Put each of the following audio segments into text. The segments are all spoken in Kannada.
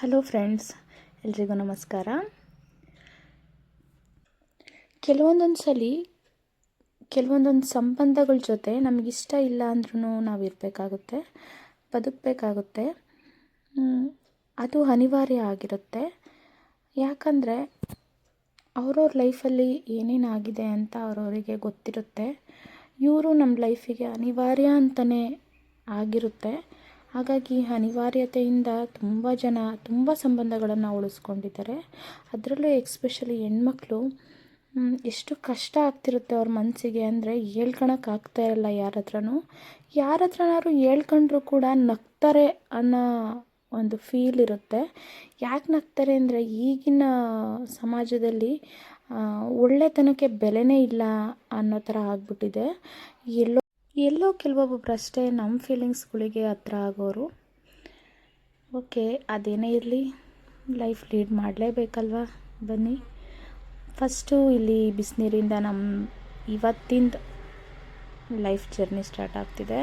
ಹಲೋ ಫ್ರೆಂಡ್ಸ್, ಎಲ್ರಿಗೂ ನಮಸ್ಕಾರ. ಕೆಲವೊಂದೊಂದು ಸಲ ಕೆಲವೊಂದೊಂದು ಸಂಬಂಧಗಳ ಜೊತೆ ನಮಗಿಷ್ಟ ಇಲ್ಲ ಅಂದ್ರೂ ನಾವು ಇರಬೇಕಾಗುತ್ತೆ, ಬದುಕಬೇಕಾಗುತ್ತೆ. ಅದು ಅನಿವಾರ್ಯ ಆಗಿರುತ್ತೆ. ಯಾಕಂದರೆ ಅವ್ರವ್ರ ಲೈಫಲ್ಲಿ ಏನೇನಾಗಿದೆ ಅಂತ ಅವ್ರವರಿಗೆ ಗೊತ್ತಿರುತ್ತೆ. ಇವರು ನಮ್ಮ ಲೈಫಿಗೆ ಅನಿವಾರ್ಯ ಅಂತಲೇ ಆಗಿರುತ್ತೆ. ಹಾಗಾಗಿ ಅನಿವಾರ್ಯತೆಯಿಂದ ತುಂಬ ಜನ ತುಂಬ ಸಂಬಂಧಗಳನ್ನು ಉಳಿಸ್ಕೊಂಡಿದ್ದಾರೆ. ಅದರಲ್ಲೂ ಎಕ್ಸ್ಪೆಷಲಿ ಹೆಣ್ಮಕ್ಳು ಎಷ್ಟು ಕಷ್ಟ ಆಗ್ತಿರುತ್ತೆ ಅವ್ರ ಮನಸ್ಸಿಗೆ ಅಂದರೆ ಹೇಳ್ಕೊಳಕ್ಕೆ ಆಗ್ತಾ ಇರಲ್ಲ ಯಾರ ಹತ್ರನೂ ಯಾರ ಕೂಡ ನಗ್ತಾರೆ ಅನ್ನೋ ಒಂದು ಫೀಲ್ ಇರುತ್ತೆ. ಯಾಕೆ ನಗ್ತಾರೆ ಅಂದರೆ ಈಗಿನ ಸಮಾಜದಲ್ಲಿ ಒಳ್ಳೆತನಕ್ಕೆ ಬೆಲೆನೇ ಇಲ್ಲ ಅನ್ನೋ ಥರ ಆಗಿಬಿಟ್ಟಿದೆ. ಎಲ್ಲೋ ಎಲ್ಲೋ ಕೆಲವೊಬ್ಬೊಬ್ರು ಅಷ್ಟೇ ನಮ್ಮ ಫೀಲಿಂಗ್ಸ್ಗಳಿಗೆ ಹತ್ರ ಆಗೋರು. ಓಕೆ ಅದೇನೇ ಇರಲಿ ಲೈಫ್ ಲೀಡ್ ಮಾಡಲೇಬೇಕಲ್ವಾ? ಬನ್ನಿ. ಫಸ್ಟು ಇಲ್ಲಿ ಬಿಸಿನೀರಿಂದ ನಮ್ಮ ಇವತ್ತಿಂದ ಲೈಫ್ ಜರ್ನಿ ಸ್ಟಾರ್ಟ್ ಆಗ್ತಿದೆ.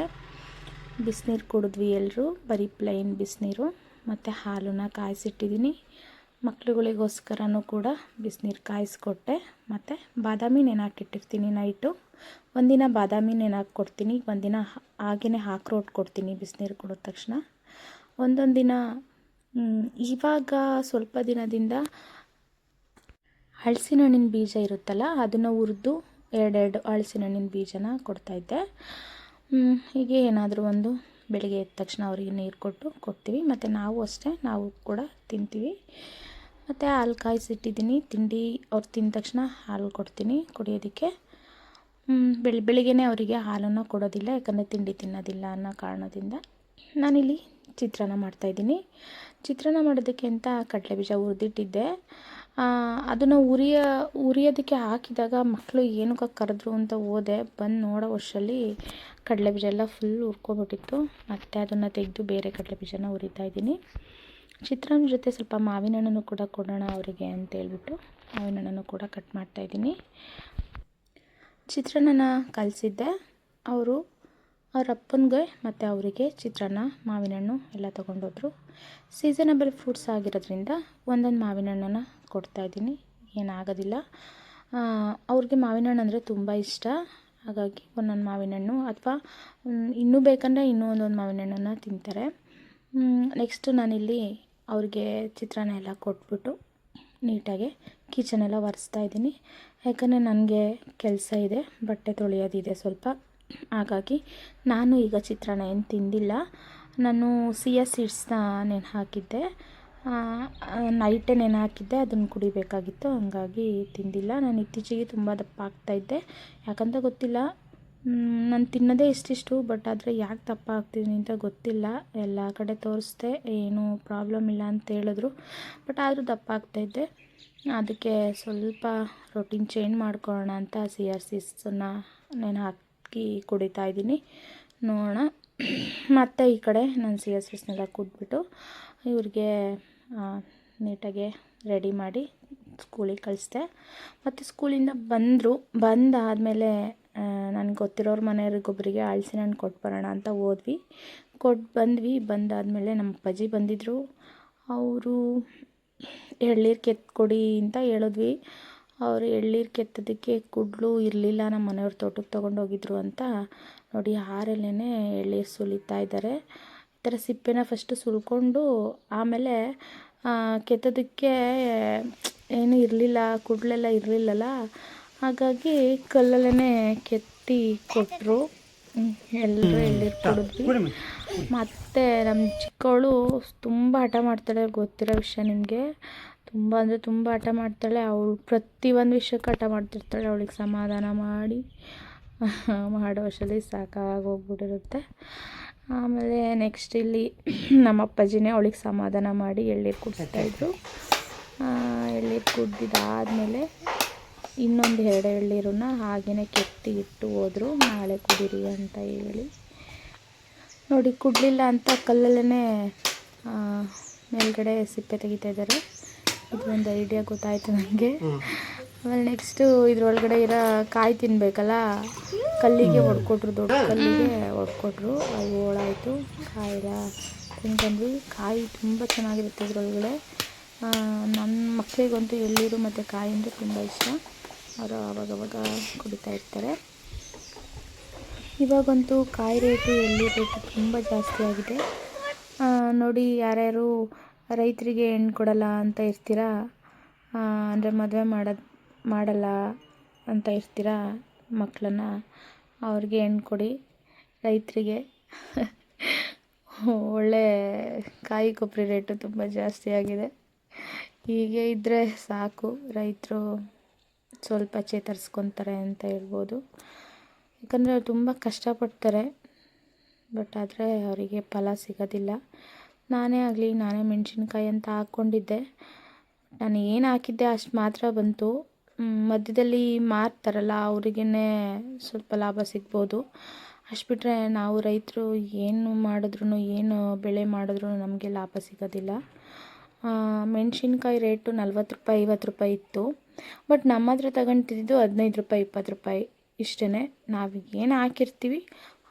ಬಿಸಿನೀರು ಕುಡಿದ್ವಿ ಎಲ್ಲರೂ ಬರೀ ಪ್ಲೈನ್ ಬಿಸಿನೀರು, ಮತ್ತು ಹಾಲನ್ನ ಕಾಯಿಸಿಟ್ಟಿದ್ದೀನಿ ಮಕ್ಳುಗಳಿಗೋಸ್ಕರನೂ ಕೂಡ ಬಿಸಿನೀರು ಕಾಯಿಸ್ಕೊಟ್ಟೆ. ಮತ್ತು ಬಾದಾಮಿ ನೆನಾಕಿಟ್ಟಿರ್ತೀನಿ ನೈಟು. ಒಂದಿನ ಬಾದಾಮಿ ನೆನಾಕಿ ಕೊಡ್ತೀನಿ. ಒಂದಿನ ಹಾಗೆಯೇ ಹಾಕ್ರೋಟ್ ಕೊಡ್ತೀನಿ ಬಿಸಿನೀರು ಕುಡಿದ ತಕ್ಷಣ. ಒಂದೊಂದು ದಿನ ಇವಾಗ ಸ್ವಲ್ಪ ದಿನದಿಂದ ಹಳಸಿನ ಹಣ್ಣಿನ ಬೀಜ ಇರುತ್ತಲ್ಲ, ಅದನ್ನು ಹುರಿದು ಎರಡೆರಡು ಹಳಸಿನ ಹಣ್ಣಿನ ಬೀಜನ ಕೊಡ್ತಾಯಿದ್ದೆ ಹೀಗೆ ಏನಾದರೂ ಒಂದು ಬೆಳಿಗ್ಗೆ ಎದ್ದ ತಕ್ಷಣ ಅವರಿಗೆ ನೀರು ಕೊಟ್ಟು ಕೊಡ್ತೀವಿ. ಮತ್ತು ನಾವು ಅಷ್ಟೇ, ನಾವು ಕೂಡ ತಿಂತೀವಿ. ಮತ್ತು ಹಾಲು ಕಾಯಿಸಿಟ್ಟಿದ್ದೀನಿ. ತಿಂಡಿ ಅವ್ರು ತಿಂದ ತಕ್ಷಣ ಹಾಲು ಕೊಡ್ತೀನಿ ಕುಡಿಯೋದಕ್ಕೆ. ಬೆಳಿ ಬೆಳ, ಬೆಳಿಗ್ಗೆನೇ ಅವರಿಗೆ ಹಾಲನ್ನು ಕೊಡೋದಿಲ್ಲ, ಯಾಕಂದರೆ ತಿಂಡಿ ತಿನ್ನೋದಿಲ್ಲ ಅನ್ನೋ ಕಾರಣದಿಂದ. ನಾನಿಲ್ಲಿ ಚಿತ್ರಾನ್ನ ಮಾಡ್ತಾಯಿದ್ದೀನಿ ಚಿತ್ರಾನ್ನ ಮಾಡೋದಕ್ಕೆ ಅಂತ ಕಡಲೆ ಬೀಜ ಹುರಿದಿಟ್ಟಿದ್ದೆ. ಅದನ್ನು ಉರಿಯ, ಉರಿಯೋದಕ್ಕೆ ಹಾಕಿದಾಗ ಮಕ್ಕಳು ಏನಕ್ಕೆ ಕರೆದ್ರು ಅಂತ ಹೋದೆ ಬಂದು ನೋಡೋ ವರ್ಷದಲ್ಲಿ ಕಡಲೆಬೀಜ ಎಲ್ಲ ಫುಲ್ ಹುರ್ಕೊಬಿಟ್ಟಿತ್ತು. ಮತ್ತು ಅದನ್ನು ತೆಗೆದು ಬೇರೆ ಕಡಲೆಬೀಜನ ಉರಿತಾ ಇದ್ದೀನಿ. ಚಿತ್ರಾನ್ನ ಜೊತೆ ಸ್ವಲ್ಪ ಮಾವಿನ ಹಣ್ಣನ್ನು ಕೂಡ ಕೊಡೋಣ ಅವರಿಗೆ ಅಂತ ಹೇಳ್ಬಿಟ್ಟು ಮಾವಿನ ಹಣ್ಣನ್ನು ಕೂಡ ಕಟ್ ಮಾಡ್ತಾಯಿದ್ದೀನಿ ಚಿತ್ರಾನ್ನನ ಕಲಿಸಿದ್ದೆ. ಅವರು ಅವ್ರ ಅಪ್ಪನಿಗೆ ಮತ್ತು ಅವರಿಗೆ ಚಿತ್ರಾನ್ನ ಮಾವಿನ ಹಣ್ಣು ಎಲ್ಲ ತೊಗೊಂಡೋದ್ರು. ಸೀಸನಬಲ್ ಫ್ರೂಟ್ಸ್ ಆಗಿರೋದ್ರಿಂದ ಒಂದೊಂದು ಮಾವಿನ ಹಣ್ಣನ್ನು ಕೊಡ್ತಾಯಿದ್ದೀನಿ ಏನಾಗೋದಿಲ್ಲ. ಅವ್ರಿಗೆ ಮಾವಿನ ಹಣ್ಣು ಅಂದರೆ ತುಂಬ ಇಷ್ಟ. ಹಾಗಾಗಿ ಒಂದೊಂದು ಮಾವಿನ ಹಣ್ಣು ಅಥವಾ ಇನ್ನೂ ಬೇಕಂದರೆ ಇನ್ನೂ ಒಂದೊಂದು ಮಾವಿನ ಹಣ್ಣನ್ನು ತಿಂತಾರೆ ನೆಕ್ಸ್ಟು ನಾನಿಲ್ಲಿ ಅವ್ರಿಗೆ ಚಿತ್ರಾನ್ನ ಎಲ್ಲ ಕೊಟ್ಬಿಟ್ಟು ನೀಟಾಗಿ ಕಿಚನೆಲ್ಲ ಒರೆಸ್ತಾ ಇದ್ದೀನಿ. ಯಾಕಂದರೆ ನನಗೆ ಕೆಲಸ ಇದೆ, ಬಟ್ಟೆ ತೊಳೆಯೋದಿದೆ ಸ್ವಲ್ಪ. ಹಾಗಾಗಿ ನಾನು ಈಗ ಚಿತ್ರಾನ್ನ ಏನು ತಿಂದಿಲ್ಲ. ನಾನು ಸಿಯಾ ಸೀಡ್ಸ್ನ ನೆನೆ ಹಾಕಿದ್ದೆ. ನೈಟೇ ನೆನೆ ಹಾಕಿದ್ದೆ, ಅದನ್ನು ಕುಡಿಬೇಕಾಗಿತ್ತು, ಹಂಗಾಗಿ ತಿಂದಿಲ್ಲ. ನಾನು ಇತ್ತೀಚೆಗೆ ತುಂಬ ದಪ್ಪ ಆಗ್ತಾಯಿದ್ದೆ ಯಾಕಂತ ಗೊತ್ತಿಲ್ಲ. ನಾನು ತಿನ್ನೋದೇ ಇಷ್ಟಿಷ್ಟು ಬಟ್ ಆದರೆ ಯಾಕೆ ದಪ್ಪ ಆಗ್ತಿದ್ದೀನಿ ಅಂತ ಗೊತ್ತಿಲ್ಲ. ಎಲ್ಲ ಕಡೆ ತೋರಿಸ್ದೆ, ಏನೂ ಪ್ರಾಬ್ಲಮ್ ಇಲ್ಲ ಅಂತ ಹೇಳಿದ್ರು. ಬಟ್ ಆದರೂ ದಪ್ಪ ಆಗ್ತಾಯಿದ್ದೆ ಅದಕ್ಕೆ ಸ್ವಲ್ಪ ರೊಟೀನ್ ಚೇಂಜ್ ಮಾಡ್ಕೊಳ್ಳೋಣ ಅಂತ ಸಿ ಆರ್ ಸಿಸನ್ನು ನಾನು ಹಾಕಿ ಕುಡಿತಾ ಇದ್ದೀನಿ. ನೋಡೋಣ. ಮತ್ತು ಈ ಕಡೆ ನಾನು ಸಿ ಎಸ್ ಎಸ್ನೆಲ್ಲ ಕುಟ್ಬಿಟ್ಟು ಇವ್ರಿಗೆ ನೀಟಾಗಿ ರೆಡಿ ಮಾಡಿ ಸ್ಕೂಲಿಗೆ ಕಳಿಸ್ದೆ. ಮತ್ತು ಸ್ಕೂಲಿಂದ ಬಂದರು, ಬಂದಾದಮೇಲೆ ನನಗೆ ಗೊತ್ತಿರೋರ ಮನೆಯವ್ರಿಗೊಬ್ಬರಿಗೆ ಅಳಿಸಿ ಹಣ್ಣು ಕೊಟ್ಟು ಬರೋಣ ಅಂತ ಹೋದ್ವಿ. ಕೊಟ್ಟು ಬಂದ್ವಿ, ಬಂದಾದಮೇಲೆ ನಮ್ಮ ಅಪ್ಪಾಜಿ ಬಂದಿದ್ದರು ಅವರು ಎಳ್ಳೀರು ಕೆತ್ಕೊಡಿ ಅಂತ ಹೇಳಿದ್ವಿ. ಅವರು ಎಳ್ಳೀರು ಕೆತ್ತೋದಕ್ಕೆ ಕುಡ್ಲು ಇರಲಿಲ್ಲ, ನಮ್ಮ ಮನೆಯವ್ರ ತೋಟಕ್ಕೆ ತೊಗೊಂಡೋಗಿದ್ರು ಅಂತ ನೋಡಿ ಹಾರಲ್ಲೇ ಎಳೆ ಸುಲಿತಾ ಇದ್ದಾರೆ ಈ ಥರ ಸಿಪ್ಪೆನ ಫಸ್ಟು ಸುಲ್ಕೊಂಡು ಆಮೇಲೆ ಕೆತ್ತೋದಕ್ಕೆ ಏನೂ ಇರಲಿಲ್ಲ ಕುಡ್ಲೆಲ್ಲ ಇರಲಿಲ್ಲಲ್ಲ ಹಾಗಾಗಿ ಕಲ್ಲಲ್ಲೇ ಕೆತ್ತಿ ಕೊಟ್ಟರು ಎಲ್ಲರೂ ಎಳ್ನೀರು ಕುಡಿದ್ವಿ. ಮತ್ತು ನಮ್ಮ ಚಿಕ್ಕವಳು ತುಂಬ ಹಠ ಮಾಡ್ತಾಳೆ ಗೊತ್ತಿರೋ ವಿಷಯ ನಿಮಗೆ. ತುಂಬ ಅಂದರೆ ತುಂಬ ಹಠ ಮಾಡ್ತಾಳೆ. ಅವಳು ಪ್ರತಿಯೊಂದು ವಿಷಯಕ್ಕೆ ಹಠ ಮಾಡ್ತಿರ್ತಾಳೆ. ಅವಳಿಗೆ ಸಮಾಧಾನ ಮಾಡಿ. ಮಾಡೋ ಅಷ್ಟರಲ್ಲಿ ಸಾಕಾಗೋಗ್ಬಿಟ್ಟಿರುತ್ತೆ. ಆಮೇಲೆ ನೆಕ್ಸ್ಟ್ ಇಲ್ಲಿ ನಮ್ಮ ಅಪ್ಪಾಜಿನೇ ಅವಳಿಗೆ ಸಮಾಧಾನ ಮಾಡಿ ಎಳ್ನೀರು ಕುಡಿಸ್ತಾಯಿದ್ರು ಎಳ್ನೀರು ಕುಡ್ದಿದ್ದಾದಮೇಲೆ ಇನ್ನೊಂದು ಎರಡು ಎಳ್ನೀರನ್ನ ಹಾಗೇ ಕೆತ್ತಿ ಇಟ್ಟು ಹೋದರು. ನಾಳೆ ಕುಡೀರಿ ಅಂತ ಹೇಳಿ. ನೋಡಿ, ಕುಡಲಿಲ್ಲ ಅಂತ ಕಲ್ಲಲ್ಲೇ ಮೇಲ್ಗಡೆ ಸಿಪ್ಪೆ ತೆಗಿತಾ ಇದ್ದಾರೆ. ಇದೊಂದು ಐಡಿಯಾ ಗೊತ್ತಾಯಿತು ನನಗೆ ಆಮೇಲೆ ನೆಕ್ಸ್ಟು ಇದ್ರೊಳಗಡೆ ಇರೋ ಕಾಯಿ ತಿನ್ನಬೇಕಲ್ಲ ಕಲ್ಲಿಗೆ ಹೊಡ್ಕೊಟ್ರು ದೊಡ್ಡ ಕಲ್ಲಿಗೆ ಹೊಡ್ಕೊಟ್ರು. ಅದು ಹೋಳಾಯಿತು. ಕಾಯಿಲ್ಲ ತಿನ್ಕೊಂಡ್ವಿ ಕಾಯಿ ತುಂಬ ಚೆನ್ನಾಗಿರುತ್ತೆ ಇದ್ರೊಳಗಡೆ. ನನ್ನ ಮಕ್ಕಳಿಗಂತೂ ಎಳ್ಳೀರು ಮತ್ತು ಕಾಯಿ ಅಂದರೆ ತುಂಬ ಇಷ್ಟ. ಅವರು ಅವಾಗವಾಗ ಕುಡಿತಾ ಇರ್ತಾರೆ. ಇವಾಗಂತೂ ಕಾಯಿ ರೇಟು, ಎಳ್ನೀರು ರೇಟು ತುಂಬ ಜಾಸ್ತಿ ಆಗಿದೆ. ನೋಡಿ ಯಾರ್ಯಾರು ರೈತರಿಗೆ ಹೆಣ್ಣು ಕೊಡಲ್ಲ ಅಂತ ಇರ್ತೀರಾ? ಅಂದರೆ ಮದುವೆ ಮಾಡೋದು ಮಾಡಲ್ಲ ಅಂತ ಇರ್ತೀರಾ ಮಕ್ಕಳನ್ನ ಅವ್ರಿಗೆ ಹೆಣ್ಣು ಕೊಡಿ. ರೈತರಿಗೆ. ಒಳ್ಳೆ ಕಾಯಿ ಕೊಬ್ಬರಿ ರೇಟು ತುಂಬ ಜಾಸ್ತಿ ಆಗಿದೆ. ಹೀಗೆ ಇದ್ದರೆ ಸಾಕು. ರೈತರು ಸ್ವಲ್ಪ ಚೇತರಿಸ್ಕೊತಾರೆ ಅಂತ ಹೇಳ್ಬೋದು. ಯಾಕಂದರೆ ಅವ್ರು ತುಂಬ ಕಷ್ಟಪಡ್ತಾರೆ. ಬಟ್ ಆದರೆ ಅವರಿಗೆ ಫಲ ಸಿಗೋದಿಲ್ಲ. ನಾನೇ ಆಗಲಿ, ನಾನೇ ಮೆಣಸಿನ್ಕಾಯಿ ಅಂತ ಹಾಕ್ಕೊಂಡಿದ್ದೆ. ನಾನು ಏನು ಹಾಕಿದ್ದೆ ಅಷ್ಟು ಮಾತ್ರ ಬಂತು. ಮಧ್ಯದಲ್ಲಿ ಮಾರ್ತಾರಲ್ಲ ಅವ್ರಿಗೇ ಸ್ವಲ್ಪ ಲಾಭ ಸಿಗ್ಬೋದು. ಅಷ್ಟು ಬಿಟ್ಟರೆ ನಾವು ರೈತರು ಏನು ಮಾಡಿದ್ರು ಏನು ಬೆಳೆ ಮಾಡಿದ್ರು ನಮಗೆ ಲಾಭ ಸಿಗೋದಿಲ್ಲ. ಮೆಣಸಿನ್ಕಾಯಿ ರೇಟು ನಲ್ವತ್ತು ರೂಪಾಯಿ, ಐವತ್ತು ರೂಪಾಯಿ ಇತ್ತು. ಬಟ್ ನಮ್ಮ ಹತ್ರ ತಗೊಂಡಿದ್ದು ಹದಿನೈದು ರೂಪಾಯಿ, ಇಪ್ಪತ್ತು ರೂಪಾಯಿ ಇಷ್ಟೇ ನಾವು ಏನು ಹಾಕಿರ್ತೀವಿ,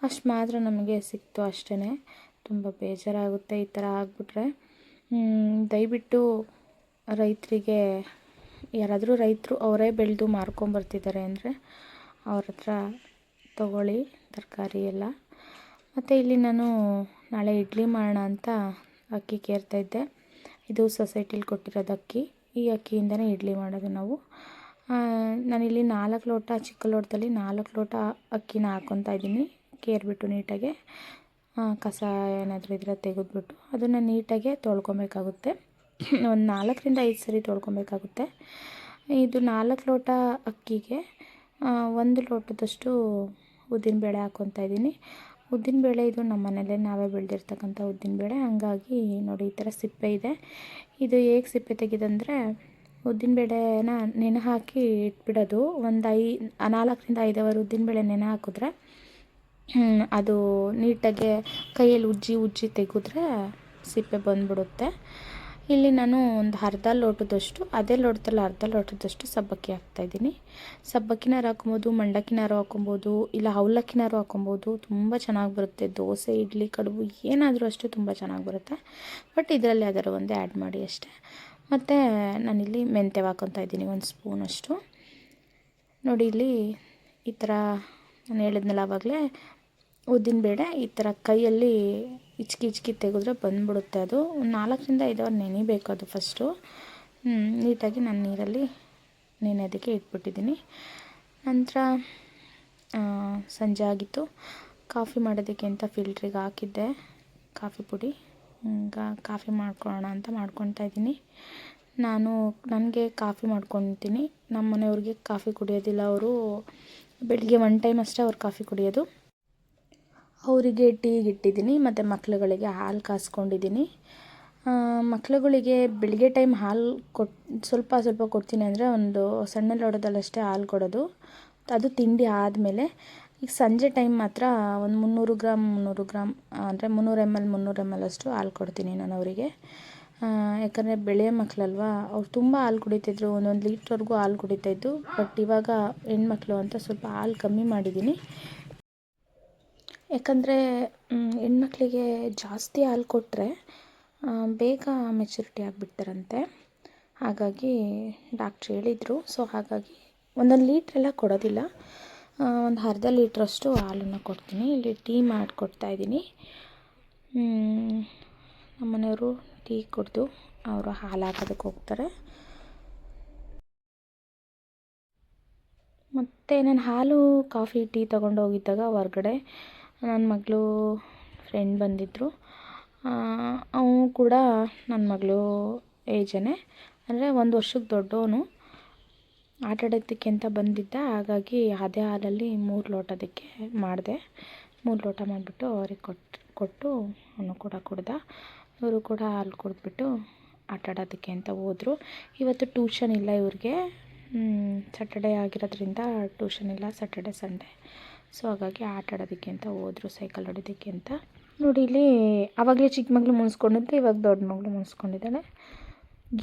ಅಷ್ಟು ಮಾತ್ರ ನಮಗೆ ಸಿಕ್ತು ಅಷ್ಟೇ ತುಂಬ ಬೇಜಾರಾಗುತ್ತೆ ಈ ಥರ ಆಗಿಬಿಟ್ರೆ. ದಯವಿಟ್ಟು ರೈತರಿಗೆ ಯಾರಾದರೂ ರೈತರು ಅವರೇ ಬೆಳೆದು ಮಾರ್ಕೊಂಬರ್ತಿದ್ದಾರೆ ಅಂದರೆ ಅವ್ರ ಹತ್ರ ತೊಗೊಳ್ಳಿ ತರಕಾರಿ ಎಲ್ಲ. ಮತ್ತು ಇಲ್ಲಿ ನಾನು ನಾಳೆ ಇಡ್ಲಿ ಮಾಡೋಣ ಅಂತ ಅಕ್ಕಿ ಕೇರ್ತಾ ಇದ್ದೆ. ಇದು ಸೊಸೈಟಿಲಿ ಕೊಟ್ಟಿರೋದು ಅಕ್ಕಿ. ಈ ಅಕ್ಕಿಯಿಂದನೇ ಇಡ್ಲಿ ಮಾಡೋದು ನಾವು. ನಾನಿಲ್ಲಿ ನಾಲ್ಕು ಲೋಟ, ಚಿಕ್ಕ ಲೋಟದಲ್ಲಿ ನಾಲ್ಕು ಲೋಟ ಅಕ್ಕಿನ ಹಾಕ್ಕೊತಾ ಇದ್ದೀನಿ. ಕೇರ್ಬಿಟ್ಟು ನೀಟಾಗೆ ಕಸ ಏನಾದರೂ ಇದ್ರೆ ತೆಗೆದ್ಬಿಟ್ಟು ಅದನ್ನು ನೀಟಾಗೆ ತೊಳ್ಕೊಬೇಕಾಗುತ್ತೆ. ಒಂದು ನಾಲ್ಕರಿಂದ ಐದು ಸರಿ ತೊಳ್ಕೊಬೇಕಾಗುತ್ತೆ. ಇದು ನಾಲ್ಕು ಲೋಟ ಅಕ್ಕಿಗೆ ಒಂದು ಲೋಟದಷ್ಟು ಉದ್ದಿನಬೇಳೆ ಹಾಕ್ಕೊತಾ ಇದ್ದೀನಿ. ಉದ್ದಿನಬೇಳೆ ಇದು ನಮ್ಮ ನಾವೇ ಬೆಳೆದಿರ್ತಕ್ಕಂಥ ಉದ್ದಿನಬೇಳೆ ಹಂಗಾಗಿ ನೋಡಿ ಈ ಥರ ಸಿಪ್ಪೆ ಇದೆ. ಇದು ಹೇಗೆ ಸಿಪ್ಪೆ ತೆಗೆದಂದರೆ ಉದ್ದಿನಬೇಳೆನ ನೆನೆ ಹಾಕಿ ಇಟ್ಬಿಡೋದು. ಒಂದು ಐ, ನಾಲ್ಕರಿಂದ ಐದವರು ಉದ್ದಿನಬೇಳೆ ನೆನೆ ಹಾಕಿದ್ರೆ ಅದು ನೀಟಾಗೆ ಕೈಯಲ್ಲಿ ಉಜ್ಜಿ ಉಜ್ಜಿ ತೆಗೆದ್ರೆ ಸಿಪ್ಪೆ ಬಂದ್ಬಿಡುತ್ತೆ. ಇಲ್ಲಿ ನಾನು ಒಂದು ಅರ್ಧ ಲೋಟದಷ್ಟು, ಅದೇ ಲೋಟದಲ್ಲಿ ಅರ್ಧ ಲೋಟದಷ್ಟು ಸಬ್ಬಕ್ಕಿ ಹಾಕ್ತಾಯಿದ್ದೀನಿ ಸಬ್ಬಕ್ಕಿನಾರು ಹಾಕೊಬೋದು ಮಂಡಕ್ಕಿನಾರು ಹಾಕೊಬೋದು ಇಲ್ಲ ಅವಲಕ್ಕಿನಾರು ಹಾಕೊಬೋದು ತುಂಬ ಚೆನ್ನಾಗಿ ಬರುತ್ತೆ. ದೋಸೆ, ಇಡ್ಲಿ, ಕಡುಬು, ಏನಾದರೂ ಅಷ್ಟೇ ತುಂಬ ಚೆನ್ನಾಗಿ ಬರುತ್ತೆ. ಬಟ್ ಇದರಲ್ಲಿ ಯಾವ್ದಾದ್ರು ಒಂದೇ ಆ್ಯಡ್ ಮಾಡಿ ಅಷ್ಟೇ. ಮತ್ತು ನಾನಿಲ್ಲಿ ಮೆಂತ್ಯ ಹಾಕೊತಾ ಇದ್ದೀನಿ, ಒಂದು ಸ್ಪೂನಷ್ಟು ನೋಡಿ ಇಲ್ಲಿ ಈ ಥರ ನಾನು ಹೇಳಿದ್ನಲ್ಲ ಆವಾಗಲೇ ಉದ್ದಿನ ಬೇಳೆ ಈ ಥರ ಕೈಯಲ್ಲಿ ಇಚ್ಕಿ ಇಚ್ಕಿ ತೆಗೆದ್ರೆ ಬಂದ್ಬಿಡುತ್ತೆ ಅದು. ಒಂದು ನಾಲ್ಕರಿಂದ ಐದು ಅವರ್ ನೆನಿಬೇಕು ಅದು ಫಸ್ಟು ನೀಟಾಗಿ ನಾನು ನೀರಲ್ಲಿ ನೆನೆಯೋದಕ್ಕೆ ಇಟ್ಬಿಟ್ಟಿದ್ದೀನಿ. ನಂತರ ಸಂಜೆ ಆಗಿತ್ತು. ಕಾಫಿ ಮಾಡೋದಕ್ಕೆ ಅಂತ ಫಿಲ್ಟ್ರಿಗೆ ಹಾಕಿದ್ದೆ. ಕಾಫಿ ಪುಡಿ. ಈಗ ಕಾಫಿ ಮಾಡ್ಕೊಳ್ಳೋಣ ಅಂತ ಮಾಡ್ಕೊತಾ ಇದ್ದೀನಿ. ನಾನು, ನನಗೆ ಕಾಫಿ ಮಾಡ್ಕೊತೀನಿ ನಮ್ಮ ಮನೆಯವ್ರಿಗೆ ಕಾಫಿ ಕುಡಿಯೋದಿಲ್ಲ. ಅವರು ಬೆಳಿಗ್ಗೆ ಒನ್ ಟೈಮ್ ಅಷ್ಟೇ ಅವ್ರು ಕಾಫಿ ಕುಡಿಯೋದು. ಅವರಿಗೆ ಟೀ ಇಟ್ಟಿದ್ದೀನಿ, ಮತ್ತು ಮಕ್ಳುಗಳಿಗೆ ಹಾಲು ಕಾಸ್ಕೊಂಡಿದ್ದೀನಿ. ಮಕ್ಳುಗಳಿಗೆ ಬೆಳಿಗ್ಗೆ ಟೈಮ್ ಹಾಲು ಕೊಟ್ಟು ಸ್ವಲ್ಪ ಸ್ವಲ್ಪ ಕೊಡ್ತೀನಿ ಅಂದರೆ ಒಂದು ಸಣ್ಣ ಲೋಟದಲ್ಲಷ್ಟೇ ಹಾಲು ಕೊಡೋದು. ಅದು ತಿಂಡಿ ಆದಮೇಲೆ, ಈಗ ಸಂಜೆ ಟೈಮ್ ಮಾತ್ರ ಒಂದು ಮುನ್ನೂರು ಗ್ರಾಮ್ ಮುನ್ನೂರು ಗ್ರಾಮ್, ಅಂದರೆ ಮುನ್ನೂರು ಎಂ ಎಲ್ ಮುನ್ನೂರು ಎಂ ಎಲ್ ಅಷ್ಟು ಹಾಲು ಕೊಡ್ತೀನಿ ನಾನು ಅವರಿಗೆ. ಯಾಕಂದರೆ ಬೆಳೆಯ ಮಕ್ಕಳಲ್ವಾ ಅವ್ರು ತುಂಬ ಹಾಲು ಕುಡಿತಿದ್ರು, ಒಂದೊಂದು ಲೀಟ್ರ್ವರೆಗೂ ಹಾಲು ಕುಡಿತಾಯಿದ್ದು ಬಟ್ ಇವಾಗ ಹೆಣ್ಮಕ್ಳು ಅಂತ ಸ್ವಲ್ಪ ಹಾಲು ಕಮ್ಮಿ ಮಾಡಿದ್ದೀನಿ. ಯಾಕಂದರೆ ಹೆಣ್ಮಕ್ಳಿಗೆ ಜಾಸ್ತಿ ಹಾಲು ಕೊಟ್ಟರೆ ಬೇಗ ಮೆಚುರಿಟಿ ಆಗಿಬಿಡ್ತಾರಂತೆ. ಹಾಗಾಗಿ ಡಾಕ್ಟ್ರ್ ಹೇಳಿದರು. ಸೊ ಹಾಗಾಗಿ ಒಂದೊಂದು ಲೀಟ್ರೆಲ್ಲ ಕೊಡೋದಿಲ್ಲ. ಒಂದು ಅರ್ಧ ಲೀಟ್ರಷ್ಟು ಹಾಲನ್ನು ಕೊಡ್ತೀನಿ. ಇಲ್ಲಿ ಟೀ ಮಾಡಿಕೊಡ್ತಾ ಇದ್ದೀನಿ. ನಮ್ಮನೆಯವರು ಟೀ ಕುಡಿದು ಅವರು ಹಾಲು ಹಾಕೋದಕ್ಕೆ ಹೋಗ್ತಾರೆ. ಮತ್ತು ನಾನು ಹಾಲು, ಕಾಫಿ ಟೀ ತೊಗೊಂಡೋಗಿದ್ದಾಗ ಹೊರ್ಗಡೆ ನನ್ನ ಮಗಳು ಫ್ರೆಂಡ್ ಬಂದಿದ್ದರು ಅವನು ಕೂಡ ನನ್ನ ಮಗಳು ಏಜನೇ ಅಂದರೆ ಒಂದು ವರ್ಷಕ್ಕೆ ದೊಡ್ಡವನು. ಆಟಾಡೋದಕ್ಕೆ ಅಂತ ಬಂದಿದ್ದ. ಹಾಗಾಗಿ ಅದೇ ಹಾಲಲ್ಲಿ ಮೂರು ಲೋಟದಕ್ಕೆ ಮಾಡಿದೆ. ಮೂರು ಲೋಟ ಮಾಡಿಬಿಟ್ಟು ಅವ್ರಿಗೆ ಕೊಟ್ಟು ಕೊಟ್ಟು ಅವನು ಕೂಡ ಕುಡ್ದ. ಇವರು ಕೂಡ ಹಾಲು ಕುಡಿದ್ಬಿಟ್ಟು ಆಟ ಆಡೋದಕ್ಕೆ ಅಂತ ಹೋದರು. ಇವತ್ತು ಟ್ಯೂಷನ್ ಇಲ್ಲ ಇವ್ರಿಗೆ. ಸ್ಯಾಟರ್ಡೇ ಆಗಿರೋದ್ರಿಂದ ಟ್ಯೂಷನ್ ಇಲ್ಲ ಸ್ಯಾಟರ್ಡೇ ಸಂಡೇ ಸೊ ಹಾಗಾಗಿ ಆಟ ಆಡೋದಕ್ಕೆ ಅಂತ, ಹೋದ್ರು ಸೈಕಲ್ ಹೊಡೋದಕ್ಕೆ ಅಂತ. ನೋಡಿ, ಇಲ್ಲಿ ಆವಾಗಲೇ ಚಿಕ್ಕ ಮಗಳು ಮುನ್ಸ್ಕೊಂಡಿದ್ದೆ, ಇವಾಗ ದೊಡ್ಡ ಮಗಳು ಮುನ್ಸ್ಕೊಂಡಿದ್ದಾಳೆ.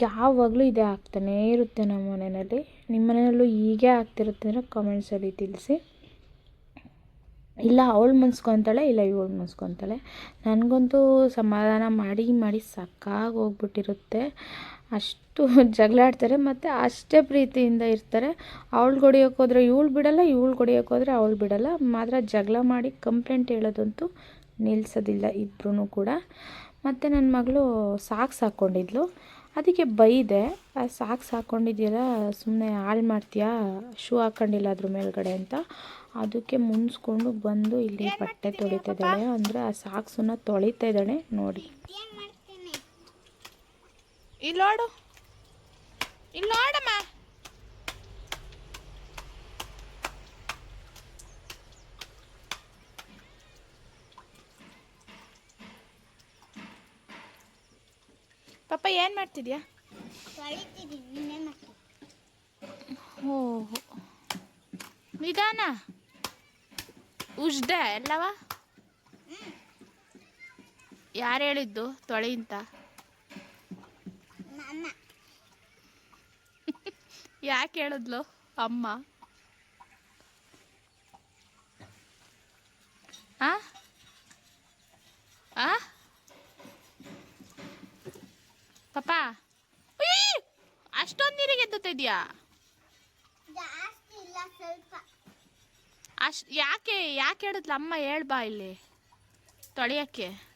ಯಾವಾಗಲೂ ಇದೇ ಆಗ್ತಾನೇ ಇರುತ್ತೆ ನಮ್ಮ ಮನೆಯಲ್ಲಿ. ನಿಮ್ಮ ಮನೆಯಲ್ಲೂ ಹೀಗೆ ಆಗ್ತಿರುತ್ತೆ ಅಂದರೆ ಕಾಮೆಂಟ್ಸಲ್ಲಿ ತಿಳಿಸಿ. ಇಲ್ಲ, ಅವಳು ಮುನ್ಸ್ಕೊತಾಳೆ, ಇಲ್ಲ ಇವಳು ಮುನ್ಸ್ಕೊತಾಳೆ. ನನಗಂತೂ ಸಮಾಧಾನ ಮಾಡಿ ಮಾಡಿ ಸಾಕಾಗಿ ಹೋಗ್ಬಿಟ್ಟಿರುತ್ತೆ. ಅಷ್ಟು ಜಗಳ ಆಡ್ತಾರೆ ಮತ್ತು ಅಷ್ಟೇ ಪ್ರೀತಿಯಿಂದ ಇರ್ತಾರೆ. ಅವಳು ಹೊಡಿಯೋಕೆ ಹೋದರೆ ಇವಳು ಬಿಡಲ್ಲ, ಇವಳು ಹೊಡಿಯೋಕೆ ಹೋದರೆ ಅವಳು ಬಿಡಲ್ಲ. ಮಾತ್ರ ಜಗಳ ಮಾಡಿ ಕಂಪ್ಲೇಂಟ್ ಹೇಳೋದಂತೂ ನಿಲ್ಲಿಸೋದಿಲ್ಲ ಇಬ್ಬರೂ ಕೂಡ. ಮತ್ತು ನನ್ನ ಮಗಳು ಸಾಕ್ಸ್ ಹಾಕ್ಕೊಂಡಿದ್ಲು ಅದಕ್ಕೆ ಬೈದೆ, ಆ ಸಾಕ್ಸ್ ಹಾಕ್ಕೊಂಡಿದ್ದೀರ ಸುಮ್ಮನೆ ಹಾಳು ಮಾಡ್ತೀಯಾ, ಶೂ ಹಾಕ್ಕೊಂಡಿಲ್ಲ ಅದ್ರ ಮೇಲ್ಗಡೆ ಅಂತ. ಅದಕ್ಕೆ ಮುನ್ಸ್ಕೊಂಡು ಬಂದು ಇಲ್ಲಿ ಬಟ್ಟೆ ತೊಳಿತಾ ಇದ್ದಾಳೆ. ಅಂದರೆ ಆ ಸಾಕ್ಸನ್ನು ತೊಳಿತಾ ಇದ್ದಾಳೆ, ನೋಡಿ. ಇಲ್ಲೋಡು. ಇಲ್ಲೋಡಮ್ಮ ಪಾಪ ಏನ್ ಮಾಡ್ತಿದ್ಯಾ? ಓಹೋ. ನಿಧಾನ. ಉಜ್ದೆ ಎಲ್ಲವ? ಯಾರು ಹೇಳಿದ್ದು ತೊಳೆ ಅಂತ? ಯಾಕೆ ಹೇಳಿದ್ಲು? ಅಮ್ಮ. ಆ? ಆ? ಪಾಪ ಅಷ್ಟೊಂದು ನೀರಿಗೆ ಎದ್ದುತ್ತಾ ಇದೆಯಾ ಜಾಸ್ತಿ ಇಲ್ಲ ಸ್ವಲ್ಪ. ಅಷ್ಟು ಯಾಕೆ ಯಾಕೆ ಹೇಳಿದ್ಲು? ಅಮ್ಮ ಹೇಳ್ಬಾ ಇಲ್ಲಿ. ತೊಳೆಯಕ್ಕೆ.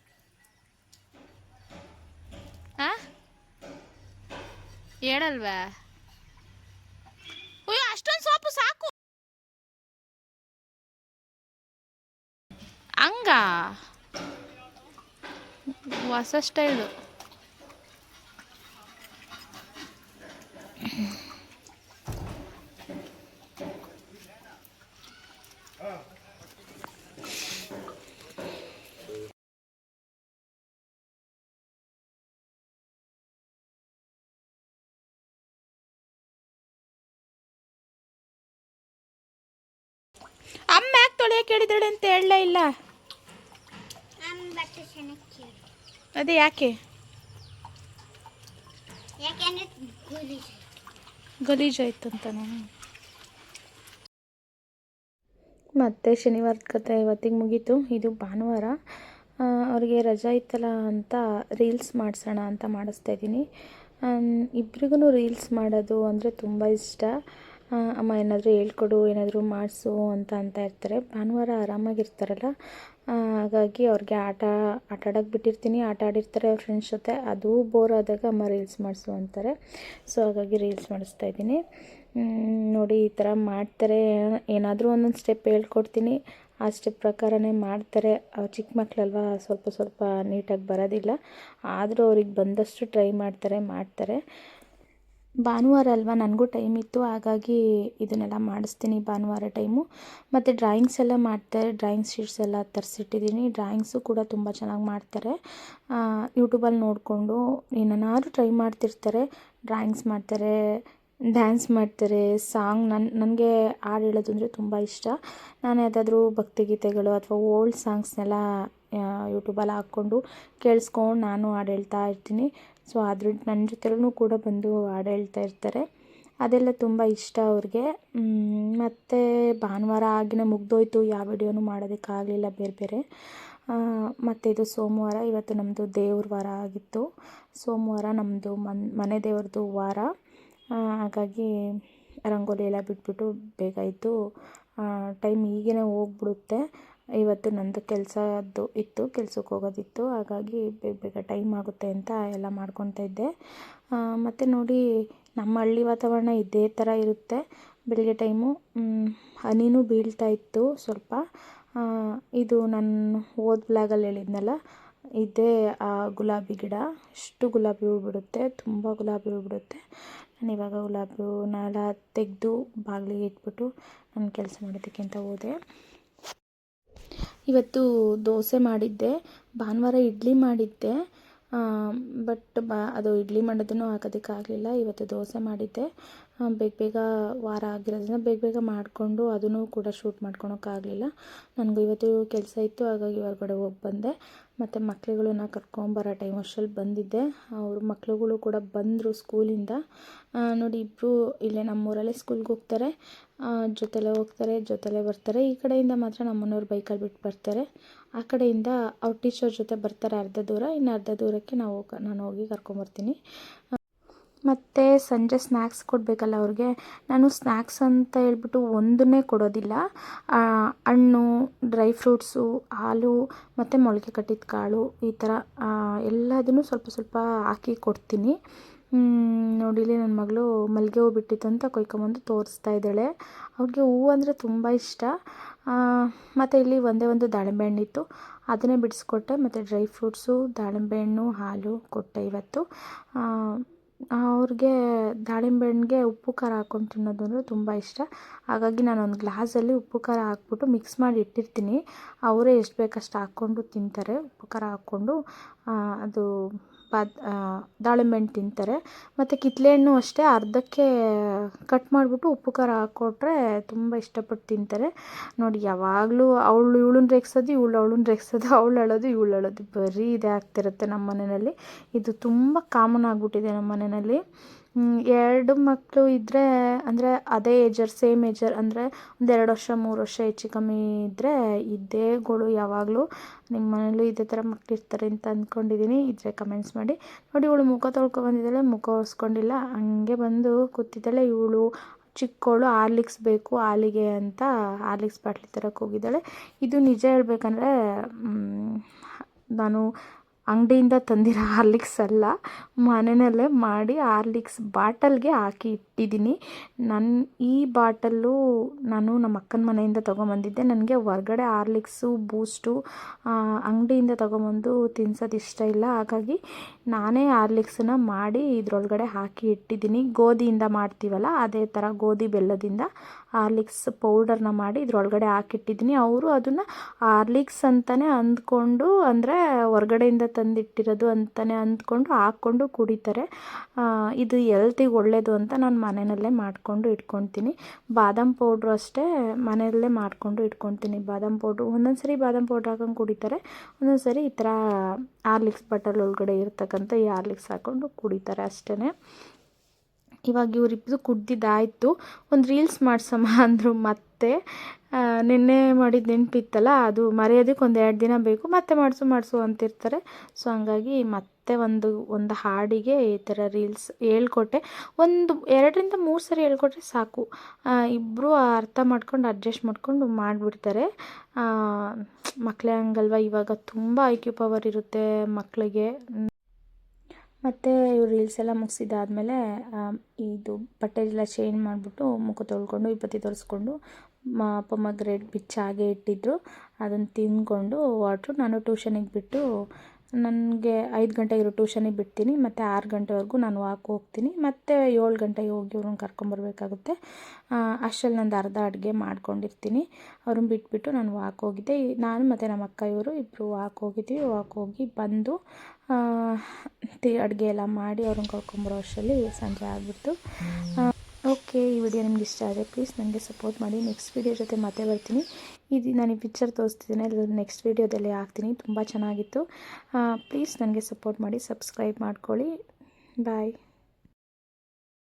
ಹೇಳಲ್ವಾ? ಹಂಗ? ಹೊಸ ಸ್ಟೈಲು ಅಮ್ಮ ಯಾಕೆ ತೊಳೆಯಕ್ಕೆ ಹೇಳಿದಾಳೆ ಅಂತ ಹೇಳಲೇ ಇಲ್ಲ? ಅದೇ ಯಾಕೆ? ಯಾಕೆಂದ್ರೆ ಆಯ್ತು ಗಲೀಜಾಯ್ತು ಮತ್ತೆ ಶನಿವಾರದ ಕತೆ ಇವತ್ತಿಗೆ ಮುಗೀತು. ಇದು ಭಾನುವಾರ. ಅವ್ರಿಗೆ ರಜಾ ಇತ್ತಲ್ಲ ಅಂತ ರೀಲ್ಸ್ ಮಾಡಿಸೋಣ ಅಂತ ಮಾಡಿಸ್ತಾ ಇದ್ದೀನಿ. ಇಬ್ರಿಗೂ ರೀಲ್ಸ್ ಮಾಡೋದು ಅಂದರೆ ತುಂಬ ಇಷ್ಟ. ಅಮ್ಮ ಏನಾದರೂ ಹೇಳ್ಕೊಡು ಏನಾದರೂ ಮಾಡಿಸು ಅಂತ ಅಂತ ಇರ್ತಾರೆ. ಭಾನುವಾರ ಆರಾಮಾಗಿರ್ತಾರಲ್ಲ. ಹಾಗಾಗಿ ಅವ್ರಿಗೆ ಆಟ ಆಟ ಆಡೋಕೆ ಬಿಟ್ಟಿರ್ತೀನಿ. ಆಟ ಆಡಿರ್ತಾರೆ ಅವ್ರ ಫ್ರೆಂಡ್ಸ್ ಜೊತೆ. ಅದು ಬೋರ್ ಆದಾಗ ಅಮ್ಮ ರೀಲ್ಸ್ ಮಾಡಿಸು ಅಂತಾರೆ. ಸೊ ಹಾಗಾಗಿ ರೀಲ್ಸ್ ಮಾಡಿಸ್ತಾ ಇದ್ದೀನಿ. ನೋಡಿ ಈ ಥರ ಮಾಡ್ತಾರೆ. ಏನಾದರೂ ಒಂದೊಂದು ಸ್ಟೆಪ್ ಹೇಳ್ಕೊಡ್ತೀನಿ. ಆ ಸ್ಟೆಪ್ ಪ್ರಕಾರನೇ ಮಾಡ್ತಾರೆ. ಅವ್ರು ಚಿಕ್ಕ ಮಕ್ಕಳಲ್ವಾ ಸ್ವಲ್ಪ ಸ್ವಲ್ಪ ನೀಟಾಗಿ ಬರೋದಿಲ್ಲ. ಆದರೂ ಅವ್ರಿಗೆ ಬಂದಷ್ಟು ಟ್ರೈ ಮಾಡ್ತಾರೆ ಮಾಡ್ತಾರೆ. ಭಾನುವಾರ ಅಲ್ವಾ? ನನಗೂ ಟೈಮ್ ಇತ್ತು, ಹಾಗಾಗಿ ಇದನ್ನೆಲ್ಲ ಮಾಡಿಸ್ತೀನಿ ಭಾನುವಾರ ಟೈಮು ಮತ್ತು ಡ್ರಾಯಿಂಗ್ಸ್ ಎಲ್ಲ ಮಾಡ್ತಾರೆ ಡ್ರಾಯಿಂಗ್ ಶೀಟ್ಸ್ ಎಲ್ಲ ತರಿಸಿಟ್ಟಿದ್ದೀನಿ ಡ್ರಾಯಿಂಗ್ಸು ಕೂಡ ತುಂಬ ಚೆನ್ನಾಗಿ ಮಾಡ್ತಾರೆ. ಯೂಟ್ಯೂಬಲ್ಲಿ ನೋಡಿಕೊಂಡು ಏನಾರು ಟ್ರೈ ಮಾಡ್ತಿರ್ತಾರೆ. ಡ್ರಾಯಿಂಗ್ಸ್ ಮಾಡ್ತಾರೆ ಡ್ಯಾನ್ಸ್ ಮಾಡ್ತಾರೆ ಸಾಂಗ್ ನನ್ನ ನನಗೆ ಹಾಡು ಹೇಳೋದು ಅಂದರೆ ತುಂಬ ಇಷ್ಟ. ನಾನು ಯಾವುದಾದ್ರೂ ಭಕ್ತಿಗೀತೆಗಳು ಅಥವಾ ಓಲ್ಡ್ ಸಾಂಗ್ಸ್ನೆಲ್ಲ ಯೂಟ್ಯೂಬಲ್ಲಿ ಹಾಕ್ಕೊಂಡು ಕೇಳಿಸ್ಕೊಂಡು ನಾನು ಹಾಡು ಹೇಳ್ತಾ ಇರ್ತೀನಿ. ಸೊ ಅದ್ರ ನನ್ನ ಜೊತೆಲೂ ಕೂಡ ಬಂದು ಹಾಡು ಹೇಳ್ತಾ ಇರ್ತಾರೆ. ಅದೆಲ್ಲ ತುಂಬ ಇಷ್ಟ ಅವ್ರಿಗೆ. ಮತ್ತು ಭಾನುವಾರ ಆಗಿನ ಮುಗ್ದೋಯ್ತು, ಯಾವ ವಿಡಿಯೋನೂ ಮಾಡೋದಕ್ಕಾಗಲಿಲ್ಲ ಬೇರೆ ಬೇರೆ. ಮತ್ತು ಇದು ಸೋಮವಾರ, ಇವತ್ತು ನಮ್ಮದು ದೇವ್ರ ವಾರ ಆಗಿತ್ತು. ಸೋಮವಾರ ನಮ್ಮದು ಮನ್, ಮನೆ ದೇವ್ರದ್ದು ವಾರ. ಹಾಗಾಗಿ ರಂಗೋಲಿ ಎಲ್ಲ ಬಿಟ್ಬಿಟ್ಟು ಬೇಗ ಇದ್ದು ಟೈಮ್ ಈಗೇ ಹೋಗ್ಬಿಡುತ್ತೆ. ಇವತ್ತು ನಂದು ಕೆಲಸದ್ದು ಇತ್ತು, ಕೆಲ್ಸಕ್ಕೆ ಹೋಗೋದಿತ್ತು. ಹಾಗಾಗಿ ಬೇಗ ಬೇಗ ಟೈಮ್ ಆಗುತ್ತೆ ಅಂತ ಎಲ್ಲ ಮಾಡ್ಕೊತಾ ಇದ್ದೆ. ಮತ್ತು ನೋಡಿ, ನಮ್ಮ ಹಳ್ಳಿ ವಾತಾವರಣ ಇದೇ ಥರ ಇರುತ್ತೆ. ಬೆಳಗ್ಗೆ ಟೈಮು ಹನಿನೂ ಬೀಳ್ತಾ ಇತ್ತು ಸ್ವಲ್ಪ. ಇದು ನಾನು ಹೋದ ಬ್ಲಾಗಲ್ಲಿ ಹೇಳಿದ್ನಲ್ಲ, ಇದೇ ಆ ಗುಲಾಬಿ ಗಿಡ. ಅಷ್ಟು ಗುಲಾಬಿ ಹೂ ಬಿಡುತ್ತೆ, ತುಂಬ ಗುಲಾಬಿ ಹೂ ಬಿಡುತ್ತೆ. ನಾನು ಇವಾಗ ಗುಲಾಬಿ ಹೂವನ್ನೆಲ್ಲ ತೆಗೆದು ಬಾಗಿಲಿಗೆ ಇಟ್ಬಿಟ್ಟು ನನ್ನ ಕೆಲಸ ಮಾಡೋದಕ್ಕೆ ಅಂತ ಹೋದೆ. ಇವತ್ತು ದೋಸೆ ಮಾಡಿದ್ದೆ, ಭಾನುವಾರ ಇಡ್ಲಿ ಮಾಡಿದ್ದೆ. ಬಟ್ ಬ, ಅದು ಇಡ್ಲಿ ಮಾಡೋದನ್ನು ಹಾಕೋದಕ್ಕಾಗಲಿಲ್ಲ ಇವತ್ತು ದೋಸೆ ಮಾಡಿದ್ದೆ. ಬೇಗ ಬೇಗ ವಾರ ಆಗಿರೋದ್ರಿಂದ ಬೇಗ ಬೇಗ ಮಾಡಿಕೊಂಡು ಅದನ್ನು ಕೂಡ ಶೂಟ್ ಮಾಡ್ಕೊಳೋಕ್ಕಾಗಲಿಲ್ಲ ನನಗೂ ಇವತ್ತು ಕೆಲಸ ಇತ್ತು, ಹಾಗಾಗಿ ಹೊರಗಡೆ ಹೋಗಿ ಬಂದೆ. ಮತ್ತು ಮಕ್ಳುಗಳನ್ನ ಕರ್ಕೊಂಬರೋ ಟೈಮ್ ಅಷ್ಟರಲ್ಲಿ ಬಂದಿದ್ದೆ. ಅವರು ಮಕ್ಕಳುಗಳು ಕೂಡ ಬಂದರು ಸ್ಕೂಲಿಂದ ನೋಡಿ ಇಬ್ಬರು ಇಲ್ಲೇ ನಮ್ಮೂರಲ್ಲೇ ಸ್ಕೂಲ್ಗೆ ಹೋಗ್ತಾರೆ. ಜೊತೆಲೇ ಹೋಗ್ತಾರೆ, ಜೊತೆಲೇ ಬರ್ತಾರೆ. ಈ ಕಡೆಯಿಂದ ಮಾತ್ರ ನಮ್ಮನೆಯವ್ರು ಬೈಕಲ್ಲಿ ಬಿಟ್ಟು ಬರ್ತಾರೆ. ಆ ಕಡೆಯಿಂದ ಅವ್ರ ಟೀಚರ್ ಜೊತೆ ಬರ್ತಾರೆ ಅರ್ಧ ದೂರ. ಇನ್ನು ಅರ್ಧ ದೂರಕ್ಕೆ ನಾವು ನಾನು ಹೋಗಿ ಕರ್ಕೊಂಬರ್ತೀನಿ. ಮತ್ತು ಸಂಜೆ ಸ್ನ್ಯಾಕ್ಸ್ ಕೊಡಬೇಕಲ್ಲ ಅವ್ರಿಗೆ. ನಾನು ಸ್ನ್ಯಾಕ್ಸ್ ಅಂತ ಹೇಳ್ಬಿಟ್ಟು ಒಂದನ್ನೇ ಕೊಡೋದಿಲ್ಲ. ಹಣ್ಣು ಡ್ರೈ ಫ್ರೂಟ್ಸು ಹಾಲು, ಮತ್ತು ಮೊಳಕೆ ಕಟ್ಟಿದ ಕಾಳು ಈ ಥರ ಎಲ್ಲದನ್ನು ಸ್ವಲ್ಪ ಸ್ವಲ್ಪ ಹಾಕಿ ಕೊಡ್ತೀನಿ. ಮ್, ನೋಡಿ ಇಲ್ಲಿ ನನ್ನ ಮಗಳು ಮಲ್ಲಿಗೆ ಹೂ ಬಿಟ್ಟಿತ್ತು ಅಂತ ಕೊಯ್ಕೊಂಬಂದು ತೋರಿಸ್ತಾ ಇದ್ದಾಳೆ. ಅವ್ರಿಗೆ ಹೂವು ಅಂದರೆ ತುಂಬ ಇಷ್ಟ. ಮತ್ತು ಇಲ್ಲಿ ಒಂದೇ ಒಂದು ದಾಳಿಂಬೆ ಹಣ್ಣಿತ್ತು. ಅದನ್ನೇ ಬಿಡಿಸ್ಕೊಟ್ಟೆ. ಮತ್ತು ಡ್ರೈ ಫ್ರೂಟ್ಸು ದಾಳಿಂಬೆ ಹಣ್ಣು ಹಾಲು ಕೊಟ್ಟೆ ಇವತ್ತು. ಅವ್ರಿಗೆ ದಾಳಿಂಬೆ ಹಣ್ಣಿಗೆ ಉಪ್ಪು ಖಾರ ಹಾಕ್ಕೊಂಡು ತಿನ್ನೋದು ಅಂದರೆ ತುಂಬ ಇಷ್ಟ. ಹಾಗಾಗಿ ನಾನು ಒಂದು ಗ್ಲಾಸಲ್ಲಿ ಉಪ್ಪು ಖಾರ ಹಾಕ್ಬಿಟ್ಟು ಮಿಕ್ಸ್ ಮಾಡಿ ಇಟ್ಟಿರ್ತೀನಿ. ಅವರೇ ಎಷ್ಟು ಬೇಕಷ್ಟು ಹಾಕ್ಕೊಂಡು ತಿಂತಾರೆ ಉಪ್ಪು ಖಾರ ಹಾಕ್ಕೊಂಡು. ಅದು ಬಾದ್ ದಾಳಿಂಬೆ ಹಣ್ಣು ತಿಂತಾರೆ. ಮತ್ತು ಕಿತ್ತಳೆ ಹಣ್ಣು ಅಷ್ಟೇ, ಅರ್ಧಕ್ಕೆ ಕಟ್ ಮಾಡಿಬಿಟ್ಟು ಉಪ್ಪು ಖಾರ ಹಾಕ್ಕೊಟ್ರೆ ತುಂಬ ಇಷ್ಟಪಟ್ಟು ತಿಂತಾರೆ. ನೋಡಿ, ಯಾವಾಗಲೂ ಅವಳು ಇವಳನ್ನ ರೇಗಿಸೋದು, ಇವಳು ಅವಳನ್ನ ರೇಗಿಸೋದು, ಅವಳು ಅಳೋದು, ಇವಳು ಅಳೋದು, ಬರೀ ಇದೇ ಆಗ್ತಿರುತ್ತೆ ನಮ್ಮ ಮನೆಯಲ್ಲಿ ಇದು ತುಂಬ ಕಾಮನ್ ಆಗಿಬಿಟ್ಟಿದೆ ನಮ್ಮ ಮನೆಯಲ್ಲಿ ಎರಡು ಮಕ್ಕಳು ಇದ್ದರೆ ಅಂದರೆ ಅದೇ ಏಜರ್, ಸೇಮ್ ಏಜರ್, ಅಂದರೆ ಒಂದು ಎರಡು ವರ್ಷ, ಮೂರು ವರ್ಷ ಹೆಚ್ಚು ಕಮ್ಮಿ ಇದ್ದರೆ ಇದೇ ಗೋಳು ಯಾವಾಗಲೂ. ನಿಮ್ಮ ಮನೇಲೂ ಇದೇ ಥರ ಮಕ್ಕಳು ಇರ್ತಾರೆ ಅಂತ ಅಂದ್ಕೊಂಡಿದ್ದೀನಿ ಇದ್ರೆ ಕಮೆಂಟ್ಸ್ ಮಾಡಿ. ನೋಡಿ, ಇವಳು ಮುಖ ತೊಳ್ಕೊ ಬಂದಿದ್ದಾಳೆ, ಮುಖ ಒರೆಸ್ಕೊಂಡಿಲ್ಲ. ಹಂಗೆ ಬಂದು ಕೂತಿದ್ದಾಳೆ ಇವಳು. ಚಿಕ್ಕವಳು ಹಾರ್ಲಿಕ್ಸ್ ಬೇಕು, ಹಾಲಿಗೆ ಅಂತ ಹಾರ್ಲಿಕ್ಸ್ ಬಾಟ್ಲಿ ತರಕ್ಕೆ ಹೋಗಿದ್ದಾಳೆ. ಇದು ನಿಜ ಹೇಳ್ಬೇಕಂದ್ರೆ ನಾನು ಅಂಗಡಿಯಿಂದ ತಂದಿರೋ ಹಾರ್ಲಿಕ್ಸ್ ಅಲ್ಲ ಮನೆಯಲ್ಲೇ ಮಾಡಿ ಹಾರ್ಲಿಕ್ಸ್ ಬಾಟಲ್ಗೆ ಹಾಕಿ ಇಟ್ಟಿದ್ದೀನಿ. ನನ್ನ ಈ ಬಾಟಲ್ಲು ನಾನು ನಮ್ಮ ಅಕ್ಕನ ಮನೆಯಿಂದ ತೊಗೊಂಬಂದಿದ್ದೆ. ನನಗೆ ಹೊರ್ಗಡೆ ಹಾರ್ಲಿಕ್ಸು, ಬೂಸ್ಟು ಅಂಗಡಿಯಿಂದ ತೊಗೊಂಬಂದು ತಿನ್ಸೋದು ಇಷ್ಟ ಇಲ್ಲ. ಹಾಗಾಗಿ ನಾನೇ ಹಾರ್ಲಿಕ್ಸನ್ನ ಮಾಡಿ ಇದ್ರೊಳಗಡೆ ಹಾಕಿ ಇಟ್ಟಿದ್ದೀನಿ. ಗೋಧಿಯಿಂದ ಮಾಡ್ತೀವಲ್ಲ, ಅದೇ ಥರ ಗೋಧಿ ಬೆಲ್ಲದಿಂದ ಹಾರ್ಲಿಕ್ಸ್ ಪೌಡರ್ನ ಮಾಡಿ ಇದ್ರೊಳಗಡೆ ಹಾಕಿಟ್ಟಿದ್ದೀನಿ. ಅವರು ಅದನ್ನು ಹಾರ್ಲಿಕ್ಸ್ ಅಂತಲೇ ಅಂದ್ಕೊಂಡು ಅಂದರೆ ಹೊರ್ಗಡೆಯಿಂದ ತಂದಿಟ್ಟಿರೋದು ಅಂತಲೇ ಅಂದ್ಕೊಂಡು ಹಾಕ್ಕೊಂಡು ಕುಡಿತಾರೆ. ಇದು ಎಲ್ತಿಗೆ ಒಳ್ಳೆಯದು ಅಂತ ನಾನು ಮನೆಯಲ್ಲೇ ಮಾಡಿಕೊಂಡು ಇಟ್ಕೊತೀನಿ ಬಾದಾಮ್ ಪೌಡ್ರು ಅಷ್ಟೇ ಮನೆಯಲ್ಲೇ ಮಾಡಿಕೊಂಡು ಇಟ್ಕೊತೀನಿ ಬಾದಾಮ್ ಪೌಡ್ರು ಒಂದೊಂದು ಸರಿ ಬಾದಾಮ್ ಪೌಡ್ರ್ ಹಾಕೊಂಡು ಕುಡಿತಾರೆ. ಒಂದೊಂದು ಸರಿ ಈ ಥರ ಹಾರ್ಲಿಕ್ಸ್ ಬಟಲ್ ಒಳಗಡೆ ಇರ್ತಕ್ಕಂಥ ಈ ಹಾರ್ಲಿಕ್ಸ್ ಹಾಕ್ಕೊಂಡು ಕುಡಿತಾರೆ ಅಷ್ಟೇ ಇವಾಗ ಇವರಿಬ್ಬರು ಕುಡ್ದಿದ್ದಾಯಿತು. ಒಂದು ರೀಲ್ಸ್ ಮಾಡ್ಸಮ್ಮ ಅಂದರು ಮತ್ತೆ. ನಿನ್ನೆ ಮಾಡಿದ ನೆನಪಿತ್ತಲ್ಲ, ಅದು ಮರೆಯೋದಕ್ಕೆ ಒಂದು ಎರಡು ದಿನ ಬೇಕು, ಮತ್ತೆ ಮಾಡಿಸು ಮಾಡಿಸು ಅಂತಿರ್ತಾರೆ. ಸೊ ಹಂಗಾಗಿ ಮತ್ತೆ ಒಂದು ಒಂದು ಹಾಡಿಗೆ ಈ ಥರ ರೀಲ್ಸ್ ಹೇಳ್ಕೊಟ್ಟೆ. ಒಂದು ಎರಡರಿಂದ ಮೂರು ಸರಿ ಹೇಳ್ಕೊಟ್ರೆ ಸಾಕು. ಇಬ್ಬರು ಅರ್ಥ ಮಾಡ್ಕೊಂಡು ಅಡ್ಜಸ್ಟ್ ಮಾಡ್ಕೊಂಡು ಮಾಡಿಬಿಡ್ತಾರೆ. ಮಕ್ಕಳೇ ಹಂಗಲ್ವ? ಇವಾಗ ತುಂಬ ಐ ಕ್ಯೂ ಪವರ್ ಇರುತ್ತೆ ಮಕ್ಕಳಿಗೆ ಮತ್ತು ಇವ್ರು ರೀಲ್ಸ್ ಎಲ್ಲ ಮುಗಿಸಿದಾದ್ಮೇಲೆ ಇದು ಬಟ್ಟೆ ಎಲ್ಲ ಚೇಂಜ್ ಮಾಡಿಬಿಟ್ಟು ಮುಖ ತೊಳ್ಕೊಂಡು ವಿಭೂತಿ ತೋರಿಸ್ಕೊಂಡು ಮ ಪೊಮಗ್ರೇಟ್ ಬಿಚ್ಚಿ ಹಾಗೆ ಇಟ್ಟಿದ್ದರು ಅದನ್ನು ತಿಂದ್ಕೊಂಡು ವಾಟ್ರು ನಾನು ಟ್ಯೂಷನಿಗೆ ಬಿಟ್ಟು ನನಗೆ ಐದು ಗಂಟೆಗೆ ಇರೋ ಟ್ಯೂಷನಿಗೆ ಬಿಡ್ತೀನಿ, ಮತ್ತು ಆರು ಗಂಟೆವರೆಗೂ ನಾನು ವಾಕ್ ಹೋಗ್ತೀನಿ, ಮತ್ತು ಏಳು ಗಂಟೆಗೆ ಹೋಗಿ ಇವ್ರನ್ನ ಕರ್ಕೊಂಬರ್ಬೇಕಾಗುತ್ತೆ. ಅಷ್ಟರಲ್ಲಿ ನಂದು ಅರ್ಧ ಅಡುಗೆ ಮಾಡ್ಕೊಂಡಿರ್ತೀನಿ. ಅವ್ರನ್ನ ಬಿಟ್ಬಿಟ್ಟು ನಾನು ವಾಕ್ ಹೋಗಿದ್ದೆ. ನಾನು ಮತ್ತು ನಮ್ಮ ಅಕ್ಕ ಇವರು ಇಬ್ಬರು ವಾಕ್ ಹೋಗಿದ್ವಿ. ವಾಕ್ ಹೋಗಿ ಬಂದು ಅಡುಗೆ ಎಲ್ಲ ಮಾಡಿ ಅವ್ರನ್ನ ಕರ್ಕೊಂಬರೋ ಅಷ್ಟರಲ್ಲಿ ಸಂಜೆ ಆಗಿಬಿಟ್ಟು ಓಕೆ, ಈ ವಿಡಿಯೋ ನಿಮ್ಗೆ ಇಷ್ಟ ಆದರೆ ಪ್ಲೀಸ್ ನನಗೆ ಸಪೋರ್ಟ್ ಮಾಡಿ. ನೆಕ್ಸ್ಟ್ ವಿಡಿಯೋ ಜೊತೆ ಮತ್ತೆ ಬರ್ತೀನಿ. ಇದು ನಾನು ಈ ಪಿಕ್ಚರ್ ತೋರಿಸ್ತಿದ್ದೀನಿ ಅದು ನೆಕ್ಸ್ಟ್ ವೀಡಿಯೋದಲ್ಲಿ ಹಾಕ್ತೀನಿ, ತುಂಬ ಚೆನ್ನಾಗಿತ್ತು. ಪ್ಲೀಸ್ ನನಗೆ ಸಪೋರ್ಟ್ ಮಾಡಿ ಸಬ್ಸ್ಕ್ರೈಬ್ ಮಾಡ್ಕೊಳ್ಳಿ. ಬಾಯ್